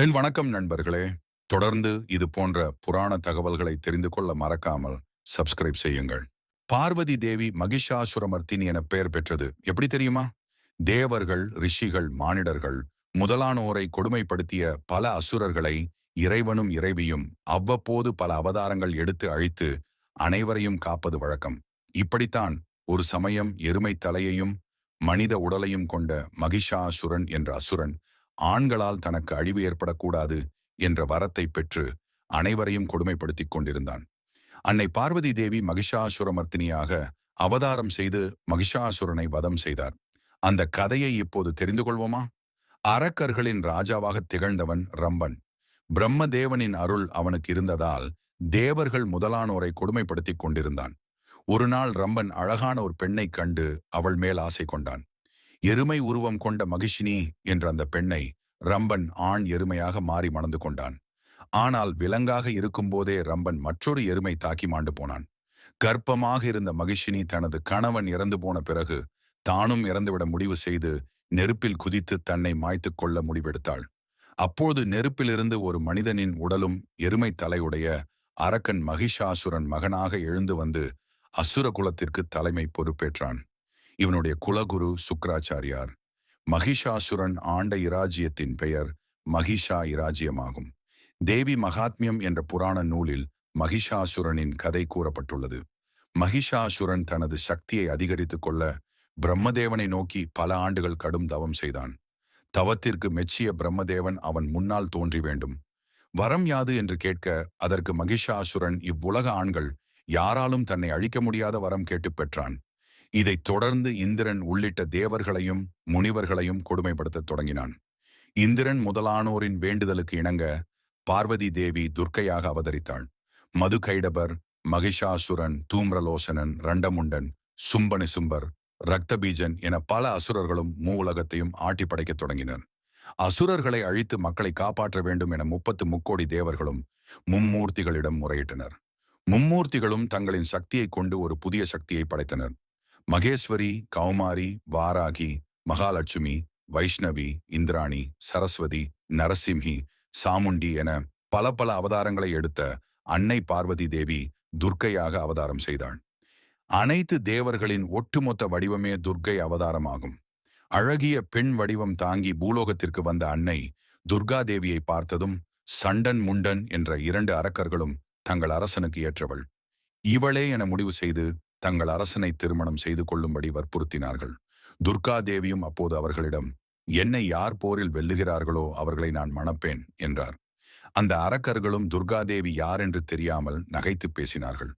என் வணக்கம் நண்பர்களே. தொடர்ந்து இது போன்ற புராண தகவல்களை தெரிந்து கொள்ள மறக்காமல் சப்ஸ்கிரைப் செய்யுங்கள். பார்வதி தேவி மகிஷாசுரமர்த்தினி என பெயர் பெற்றது எப்படி தெரியுமா? தேவர்கள் ரிஷிகள் மானிடர்கள் முதலானோரை கொடுமைப்படுத்திய பல அசுரர்களை இறைவனும் இறைவியும் அவ்வப்போது பல அவதாரங்கள் எடுத்து அழித்து அனைவரையும் காப்பது வழக்கம். இப்படித்தான் ஒரு சமயம் எருமை தலையையும் மனித உடலையும் கொண்ட மகிஷாசுரன் என்ற அசுரன் ஆண்களால் தனக்கு அழிவு ஏற்படக்கூடாது என்ற வரத்தை பெற்று அனைவரையும் கொடுமைப்படுத்திக் கொண்டிருந்தான். அன்னை பார்வதி தேவி மகிஷாசுரமர்த்தினியாக அவதாரம் செய்து மகிஷாசுரனை வதம் செய்தார். அந்த கதையை இப்போது தெரிந்து கொள்வோமா? அரக்கர்களின் ராஜாவாக திகழ்ந்தவன் ரம்பன். பிரம்மதேவனின் அருள் அவனுக்கு இருந்ததால் தேவர்கள் முதலானோரை கொடுமைப்படுத்திக் கொண்டிருந்தான். ஒரு நாள் ரம்பன் அழகான ஒரு பெண்ணைக் கண்டு அவள் மேல் ஆசை கொண்டான். எருமை உருவம் கொண்ட மகிஷினி என்ற அந்த பெண்ணை ரம்பன் ஆண் எருமையாக மாறி மணந்து கொண்டான். ஆனால் விலங்காக இருக்கும்போதே ரம்பன் மற்றொரு எருமை தாக்கி மாண்டு போனான். கர்ப்பமாக இருந்த மகிஷினி தனது கணவன் இறந்து போன பிறகு தானும் இறந்துவிட முடிவு செய்து நெருப்பில் குதித்து தன்னை மாய்த்து கொள்ள முடிவெடுத்தாள். அப்போது நெருப்பிலிருந்து ஒரு மனிதனின் உடலும் எருமை தலையுடைய அரக்கன் மகிஷாசுரன் மகனாக எழுந்து வந்து அசுர குலத்திற்கு தலைமை பொறுப்பேற்றான். இவனுடைய குலகுரு சுக்கராச்சாரியார். மகிஷாசுரன் ஆண்ட இராஜ்யத்தின் பெயர் மகிஷா இராஜ்யமாகும். தேவி மகாத்மியம் என்ற புராண நூலில் மகிஷாசுரனின் கதை கூறப்பட்டுள்ளது. மகிஷாசுரன் தனது சக்தியை அதிகரித்துக் கொள்ள பிரம்மதேவனை நோக்கி பல ஆண்டுகள் கடும் தவம் செய்தான். தவத்திற்கு மெச்சிய பிரம்மதேவன் அவன் முன்னால் தோன்றி வேண்டும். வரம் யாது என்று கேட்க அதற்கு மகிஷாசுரன் இவ்வுலக ஆண்கள் யாராலும் தன்னை அழிக்க முடியாத வரம் கேட்டுப் பெற்றான். இதைத் தொடர்ந்து இந்திரன் உள்ளிட்ட தேவர்களையும் முனிவர்களையும் கொடுமைப்படுத்தத் தொடங்கினான். இந்திரன் முதலானோரின் வேண்டுதலுக்கு இணங்க பார்வதி தேவி துர்க்கையாக அவதரித்தாள். மது கைடபர் மகிஷாசுரன் தூம்ரலோசனன் ரண்டமுண்டன் சும்பனிசும்பர் ரக்தபீஜன் என பல அசுரர்களும் மூவுலகத்தையும் ஆட்டி படைக்கத் தொடங்கினர். அசுரர்களை அழித்து மக்களை காப்பாற்ற வேண்டும் என முப்பத்து முக்கோடி தேவர்களும் மும்மூர்த்திகளிடம் முறையிட்டனர். மும்மூர்த்திகளும் தங்களின் சக்தியை கொண்டு ஒரு புதிய சக்தியை படைத்தனர். மகேஸ்வரி கௌமாரி வாராகி மகாலட்சுமி வைஷ்ணவி இந்திராணி சரஸ்வதி நரசிம்ஹி சாமுண்டி என பல பல அவதாரங்களை எடுத்த அன்னை பார்வதி தேவி துர்க்கையாக அவதாரம் செய்தாள். அனைத்து தேவர்களின் ஒட்டுமொத்த வடிவமே துர்க்கை அவதாரமாகும். அழகிய பெண் வடிவம் தாங்கி பூலோகத்திற்கு வந்த அன்னை துர்கா தேவியை பார்த்ததும் சண்டன் முண்டன் என்ற இரண்டு அரக்கர்களும் தங்கள் அரசனுக்கு ஏற்றவள். இவளே என முடிவு செய்து தங்கள் அரசனை திருமணம் செய்து கொள்ளும்படி வற்புறுத்தினார்கள். துர்கா தேவியும் அப்போது அவர்களிடம் என்னை யார் போரில் வெல்லுகிறார்களோ அவர்களை நான் மணப்பேன் என்றார். அந்த அரக்கர்களும் துர்காதேவி யார் என்று தெரியாமல் நகைத்து பேசினார்கள்.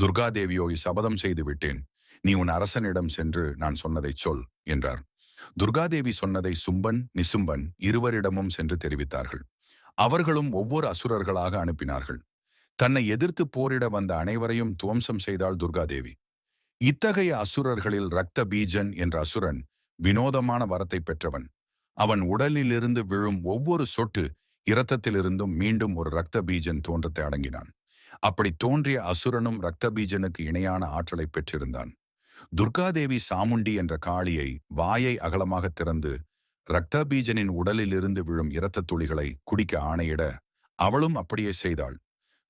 துர்காதேவியோ சபதம் செய்து விட்டேன். நீ உன் அரசனிடம் சென்று நான் சொன்னதைச் சொல் என்றார். துர்காதேவி சொன்னதை சும்பன் நிசும்பன் இருவரிடமும் சென்று தெரிவித்தார்கள். அவர்களும் ஒவ்வொரு அசுரர்களாக அனுப்பினார்கள். தன்னை எதிர்த்து போரிட வந்த அனைவரையும் துவம்சம் செய்தாள் துர்காதேவி இத்தகைய அசுரர்களில் ரக்த பீஜன் என்ற அசுரன் வினோதமான வரத்தை பெற்றவன். அவன் உடலிலிருந்து விழும் ஒவ்வொரு சொட்டு இரத்தத்திலிருந்தும் மீண்டும் ஒரு ரக்த பீஜன் தோன்றத்தை அடங்கினான். அப்படி தோன்றிய அசுரனும் ரக்த பீஜனுக்கு இணையான ஆற்றலை பெற்றிருந்தான். துர்காதேவி சாமுண்டி என்ற காளியை வாயை அகலமாக திறந்து ரக்தபீஜனின் உடலிலிருந்து விழும் இரத்த துளிகளை குடிக்க ஆணையிட அவளும் அப்படியே செய்தாள்.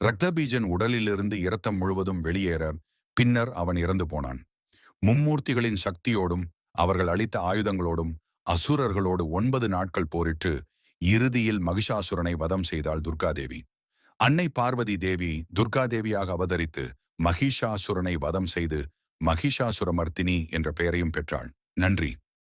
ரக்தபீஜன் உடலிலிருந்து இரத்தம் முழுவதும் வெளியேற பின்னர் அவன் இறந்து போனான். மும்மூர்த்திகளின் சக்தியோடும் அவர்கள் அளித்த ஆயுதங்களோடும் அசுரர்களோடு ஒன்பது நாட்கள் போரிட்டு இறுதியில் மகிஷாசுரனை வதம் செய்தாள் துர்காதேவி. அன்னை பார்வதி தேவி துர்காதேவியாக அவதரித்து மகிஷாசுரனை வதம் செய்து மகிஷாசுரமர்த்தினி என்ற பெயரையும் பெற்றாள். நன்றி.